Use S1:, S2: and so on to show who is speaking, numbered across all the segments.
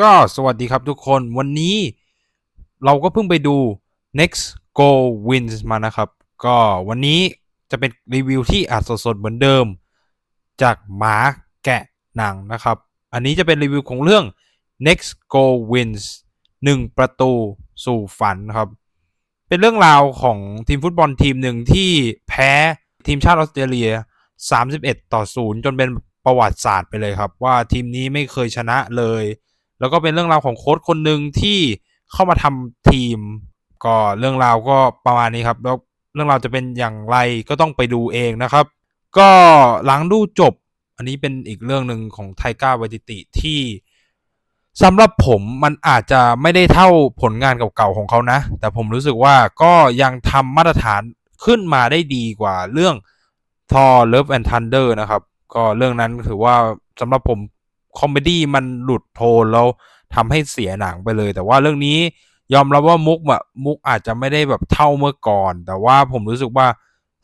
S1: ก็สวัสดีครับทุกคนวันนี้เราก็เพิ่งไปดู next go wins มานะครับ ก็วันนี้จะเป็นรีวิวที่อัดสดๆเหมือนเดิม จากหมาแกะหนังนะครับ อันนี้จะเป็นรีวิวของเรื่อง next go wins 1 ประตูสู่ฝันครับ เป็นเรื่องราวของทีมฟุตบอลทีมหนึ่งที่แพ้ทีมชาติออสเตรเลีย 31 ต่อ 0 จนเป็นประวัติศาสตร์ไปเลยครับ ว่าทีมนี้ไม่เคยชนะเลย แล้วก็เป็นเรื่องราวของโค้ชคนหนึ่งที่เข้ามาทำทีม ก็เรื่องราวก็ประมาณนี้ครับ แล้วเรื่องราวจะเป็นอย่างไรก็ต้องไปดูเองนะครับ ก็หลังดูจบ อันนี้เป็นอีกเรื่องหนึ่งของไทก้าวัติติที่สำหรับผมมันอาจจะไม่ได้เท่าผลงานเก่าๆของเขานะ แต่ผมรู้สึกว่าก็ยังทำมาตรฐานขึ้นมาได้ดีกว่าเรื่อง Thor Love and Thunder นะครับ ก็เรื่องนั้นถือว่าสำหรับผม คอมเมดี้มันหลุดโทนแล้วทำให้เสียหนังไปเลย แต่ว่าเรื่องนี้ยอมรับว่ามุกอะมุกอาจจะไม่ได้แบบเท่าเมื่อก่อน แต่ว่าผมรู้สึกว่า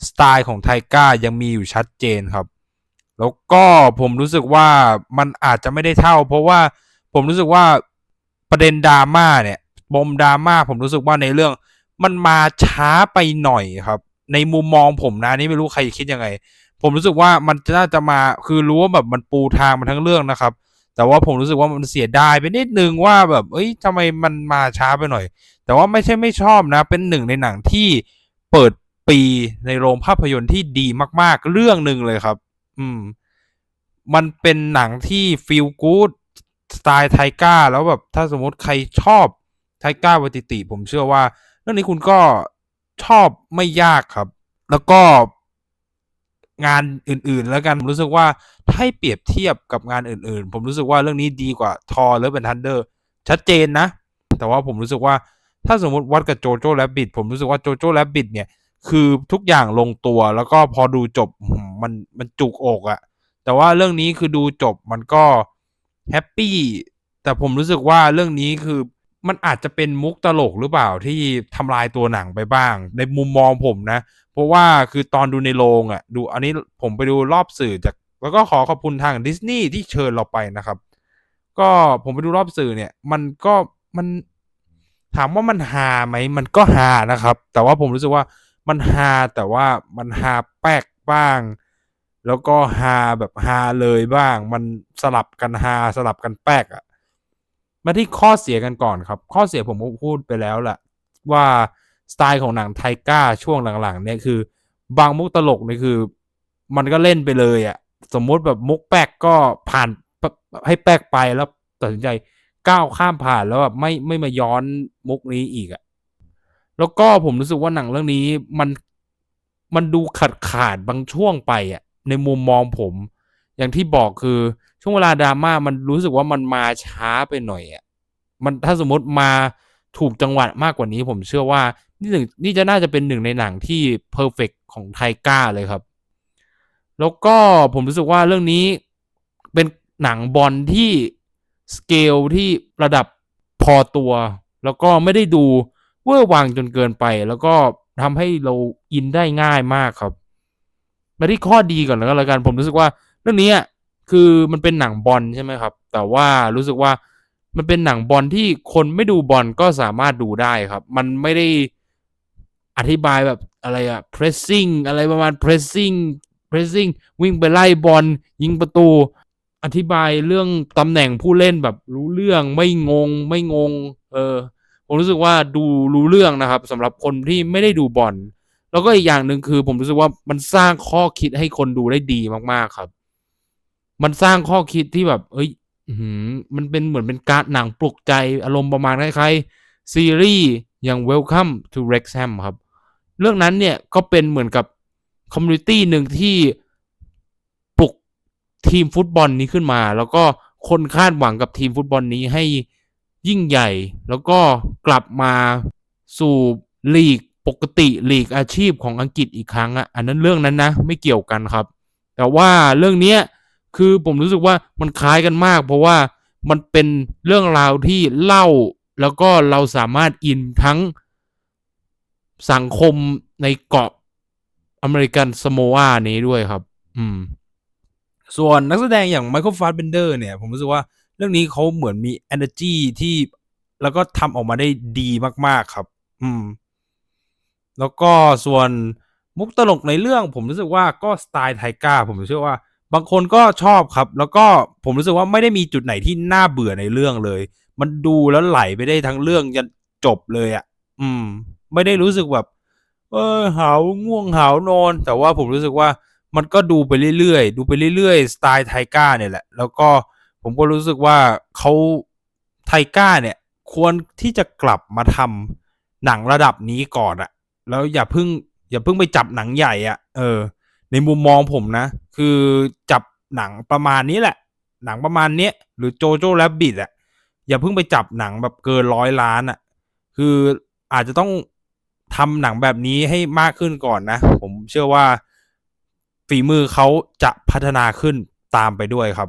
S1: สไตล์ของไทก้ายังมีอยู่ชัดเจนครับ แล้วก็ผมรู้สึกว่ามันอาจจะไม่ได้เท่า เพราะว่าผมรู้สึกว่าประเด็นดราม่าเนี่ยปมดราม่าผมรู้สึกว่าในเรื่องมันมาช้าไปหน่อยครับ ในมุมมองผมนะนี่ไม่รู้ใครคิดยังไง ผมรู้สึกว่ามันน่าจะมาคือรู้ว่าแบบมันปูทางมาทั้งเรื่องนะครับ แต่ว่าผมรู้สึกว่ามันเสียดายไปนิดนึงว่าแบบ เอ้ยทำไมมันมาช้าไปหน่อย แต่ว่าไม่ใช่ไม่ชอบนะ เป็นหนึ่งในหนังที่เปิดปีในโรงภาพยนตร์ที่ดีมาก ๆ เรื่องหนึ่งเลยครับ อืม มันเป็นหนังที่ฟีลกู๊ดสไตล์ไทก้าแล้วแบบถ้าสมมติใครชอบไทก้าวติติ ผมเชื่อว่า เรื่องนี้คุณก็ชอบไม่ยากครับ แล้วก็ งานอื่น ๆ แล้วกันผมรู้สึกว่าถ้าให้เปรียบเทียบกับงานอื่น ๆ ผมรู้สึกว่าเรื่องนี้ดีกว่าทอหรือเป็นทันเดอร์ชัดเจนนะ แต่ว่าผมรู้สึกว่าถ้าสมมติวัดกับโจโจ้แรบบิทผมรู้สึกว่าโจโจ้แรบบิทเนี่ยคือทุกอย่างลงตัวแล้วก็พอดูจบมันมันจุกอกอะแต่ว่าเรื่องนี้คือดูจบมันก็แฮปปี้แต่ผมรู้สึกว่าเรื่องนี้คือมันอาจจะเป็นมุกตลกหรือเปล่าที่ทำลายตัวหนังไปบ้าง ในมุมมองผมนะ เพราะว่าคือตอนดูในโรงอะ่ะดูอันนี้ผมไปดูรอบสื่อจากแล้วก็ขอขอบคุณทางดิสนีย์ที่เชิญเราไปนะครับ ก็ผมไปดูรอบสื่อเนี่ย มันก็มันถามว่ามันฮาไหมมันก็ฮานะครับ แต่ว่าผมรู้สึกว่ามันฮาแต่ว่ามันฮาแป๊กบ้าง แล้วก็ฮาแบบฮาเลยบ้าง มันสลับกันฮาสลับกันแป๊กอะ่ะมาที่ข้อเสียกันก่อนครับ ข้อเสียผมก็พูดไปแล้วแหละว่า สไตล์ของหนังไทก้าช่วงหลังๆ เนี่ยคือบางมุกตลกเนี่ยคือ มันก็เล่นไปเลยอะ่ะ สมมุติแบบมุกแป๊กก็ผ่านให้แป๊กไปแล้วตัดสินใจก้าวข้ามผ่านแล้วแบบไม่ไม่มาย้อนมุกนี้อีกอะ่ะแล้วก็ผมรู้สึกว่าหนังเรื่องนี้มันมันดูขาดขาดบางช่วงไปอะ่ะในมุมมองผม อย่างที่บอกคือช่วงเวลาดราม่ามันรู้สึกว่ามันมาช้าไปหน่อยอะมันถ้าสมมติมาถูกจังหวะมากกว่านี้ ผมเชื่อว่า นี่หนึ่งนี่จะน่าจะเป็นหนึ่งในหนังที่เพอร์เฟกของไทก้าเลยครับ แล้วก็ผมรู้สึกว่าเรื่องนี้เป็นหนังบอลที่สเกลที่ระดับพอตัว แล้วก็ไม่ได้ดูเวอร์วังจนเกินไป แล้วก็ทำให้เราอินได้ง่ายมากครับ มาที่ข้อดีก่อนแล้วกันผมรู้สึกว่าเรื่องนี้คือมันเป็นหนังบอลใช่ไหมครับ แต่ว่ารู้สึกว่ามันเป็นหนังบอลที่คนไม่ดูบอลก็สามารถดูได้ครับ มันไม่ได้ อธิบายแบบอะไรอะ pressing อะไรประมาณ pressing pressing วิ่งไปไล่บอลยิงประตู อธิบายเรื่องตำแหน่งผู้เล่นแบบรู้เรื่องไม่งงไม่งง เออผมรู้สึกว่าดูรู้เรื่องนะครับสำหรับคนที่ไม่ได้ดูบอลแล้วก็อีกอย่างหนึ่งคือ ผมรู้สึกว่ามันสร้างข้อคิดให้คนดูได้ดีมากๆครับ มันสร้างข้อคิดที่แบบ เอ้ยมันเป็นเหมือนเป็นการหนังปลุกใจอารมณ์ประมาณคล้ายๆซีรีส์อย่าง Welcome to Wrexham ครับ เรื่องนั้นเนี่ยก็เป็นเหมือนกับคอมมูนิตี้หนึ่งที่ปลุกทีมฟุตบอลนี้ขึ้นมา แล้วก็คนคาดหวังกับทีมฟุตบอลนี้ให้ยิ่งใหญ่ แล้วก็กลับมาสู่ลีกปกติลีกอาชีพของอังกฤษอีกครั้งอะอันนั้นเรื่องนั้นนะ ไม่เกี่ยวกันครับ แต่ว่าเรื่องนี้คือผมรู้สึกว่ามันคล้ายกันมาก เพราะว่ามันเป็นเรื่องราวที่เล่าแล้วก็เราสามารถอินทั้ง สังคมในเกาะอเมริกันสโมวานี้ด้วยครับ อืม ส่วนนักแสดงอย่างไมเคิลฟาสเบนเดอร์เนี่ย ผมรู้สึกว่าเรื่องนี้เขาเหมือนมี energy ที่แล้วก็ทำออกมาได้ดีมาก ๆ ครับ อืม แล้วก็ส่วนมุกตลกในเรื่อง ผมรู้สึกว่าก็สไตล์ไทก้าผมเชื่อว่า บางคนก็ชอบครับ แล้วก็ผมรู้สึกว่าไม่ได้มีจุดไหนที่น่าเบื่อในเรื่องเลย มันดูแล้วไหลไปได้ทั้งเรื่องยันจบเลยอะ่ะ อืม ไม่ได้รู้สึกแบบ เออหาวง่วงหาวนอน แต่ว่าผมรู้สึกว่ามันก็ดูไปเรื่อยๆ ดูไปเรื่อยๆ สไตล์ไทก้าเนี่ยแหละ แล้วก็ผมก็รู้สึกว่าเขาไทก้าเนี่ย ควรที่จะกลับมาทำหนังระดับนี้ก่อนอะแล้วอย่าเพิ่ง อย่าเพิ่งไปจับหนังใหญ่อะเออ ในมุมมองผมนะ คือจับหนังประมาณนี้แหละ หนังประมาณเนี้ยหรือโจโจ้แรบบิทอะอย่าเพิ่งไปจับหนังแบบเกินร้อยล้านอะคืออาจจะต้อง ทำหนังแบบนี้ให้มากขึ้นก่อนนะ ผมเชื่อว่าฝีมือเขาจะพัฒนาขึ้นตามไปด้วยครับ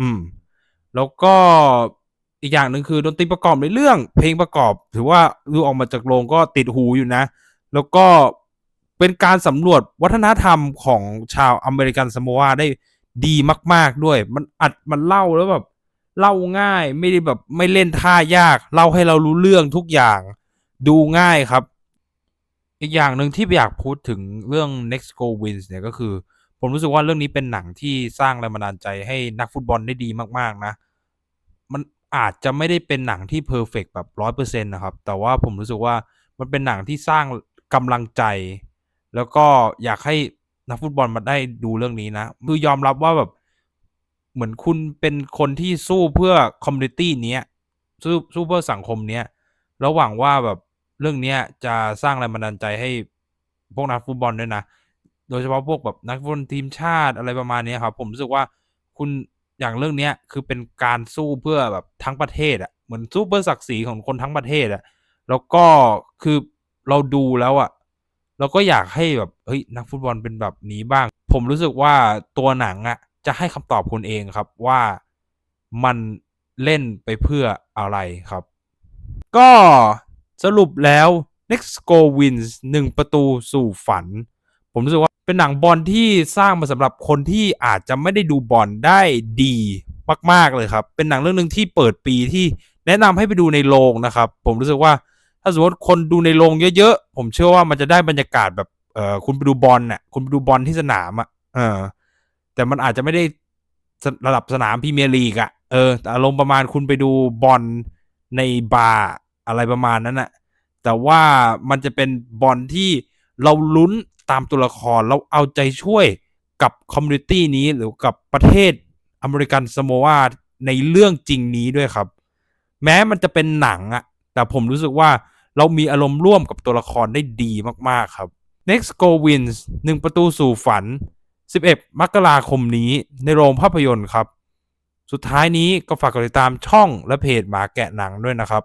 S1: อืม แล้วก็อีกอย่างหนึ่งคือดนตรีประกอบในเรื่อง เพลงประกอบ ถือว่าดูออกมาจากโรงก็ติดหูอยู่นะ แล้วก็เป็นการสำรวจวัฒนธรรมของชาวอเมริกันสมวาได้ดีมาก ๆด้วย มันอัดมันเล่าแล้วแบบเล่าง่ายไม่ได้แบบไม่เล่นท่ายาก เล่าให้เรารู้เรื่องทุกอย่าง ดูง่ายครับ อีกอย่างหนึ่งที่อยากพูดถึงเรื่อง next go wins เนี่ยก็คือ ผมรู้สึกว่าเรื่องนี้เป็นหนังที่สร้างแรงบันดาลใจให้นักฟุตบอลได้ดีมากๆนะ มันอาจจะไม่ได้เป็นหนังที่เพอร์เฟกแบบร้อยเปอร์เซ็นต์นะครับ แต่ว่าผมรู้สึกว่ามันเป็นหนังที่สร้างกำลังใจ แล้วก็อยากให้นักฟุตบอลมาได้ดูเรื่องนี้นะ คือยอมรับว่าแบบเหมือนคุณเป็นคนที่สู้เพื่อคอมมูนิตี้เนี้ยสู้สู้เพื่อสังคมเนี้ยแล้วหวังว่าแบบ เรื่องเนี้ยจะสร้างแรงบันดาลใจให้พวกนักฟุตบอลด้วยนะ โดยเฉพาะพวกแบบนักฟุตบอลทีมชาติอะไรประมาณนี้ครับ ผมรู้สึกว่าคุณอย่างเรื่องเนี้ยคือเป็นการสู้เพื่อแบบทั้งประเทศอะเหมือนสู้เพื่อศักดิ์ศรีของคนทั้งประเทศอะแล้วก็คือเราดูแล้วอะเราก็อยากให้แบบเฮ้ยนักฟุตบอลเป็นแบบนี้บ้าง ผมรู้สึกว่าตัวหนังอะจะให้คำตอบคุณเองครับว่ามันเล่นไปเพื่ออะไรครับ ก็ สรุปแล้ว Next Go Wins 1 ประตูสู่ฝัน ผมรู้สึกว่าเป็นหนังบอลที่สร้างมาสำหรับคนที่อาจจะไม่ได้ดูบอลได้ดีมาก ๆ เลยครับ เป็นหนังเรื่องหนึ่งที่เปิดปีที่แนะนำให้ไปดูในโรงนะครับ ผมรู้สึกว่าถ้าสมมติคนดูในโรงเยอะๆ ผมเชื่อว่ามันจะได้บรรยากาศแบบเออคุณไปดูบอลน่ะคุณไปดูบอลที่สนามอะเออ แต่มันอาจจะไม่ได้ระดับสนามพรีเมียร์ลีกอะเอออารมณ์ประมาณคุณไปดูบอลในบาร์ อะไรประมาณนั้นอะแต่ว่ามันจะเป็นบอลที่เราลุ้นตามตัวละครเราเอาใจช่วยกับคอมมูนิตี้นี้หรือกับประเทศอเมริกันสโมวาในเรื่องจริงนี้ด้วยครับ แม้มันจะเป็นหนังอะแต่ผมรู้สึกว่าเรามีอารมณ์ร่วมกับตัวละครได้ดีมากๆครับ Next Go Wins 1 ประตูสู่ฝัน 11 มกราคมนี้ในโรงภาพยนตร์ครับ สุดท้ายนี้ก็ฝากกดติดตามช่องและเพจหมาแกะหนังด้วยนะครับ